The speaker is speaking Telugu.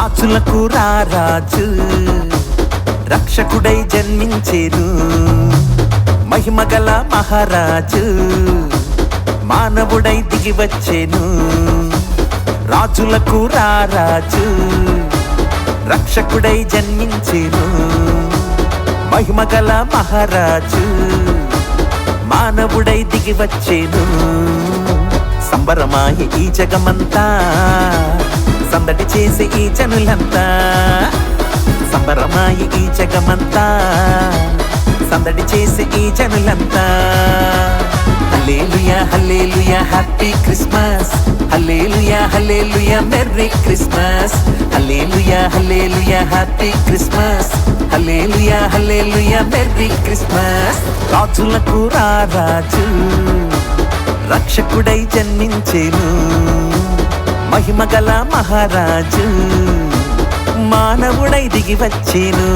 రాజులకు రారాజు రక్షకుడై జన్మించేను. మహిమగల మహారాజు మానవుడై దిగి వచ్చేను. రాజులకు రారాజు రక్షకుడై జన్మించేను. మహిమగల మహారాజు మానవుడై దిగి వచ్చేను. సంబరమాయ ఈ జగమంతా. సందడి చేసి ఈ జనులంతా. సంబరమాయి ఈ జగమంతా. సందడి చేసి ఈ జనులంతా. Hallelujah hallelujah happy Christmas. Hallelujah hallelujah merry Christmas. Hallelujah hallelujah happy Christmas. Hallelujah hallelujah merry Christmas. రాజులకు రారాజు. రక్షకుడై జన్మించేను. మహిమగల మహారాజు మానవుడై దిగి వచ్చేను.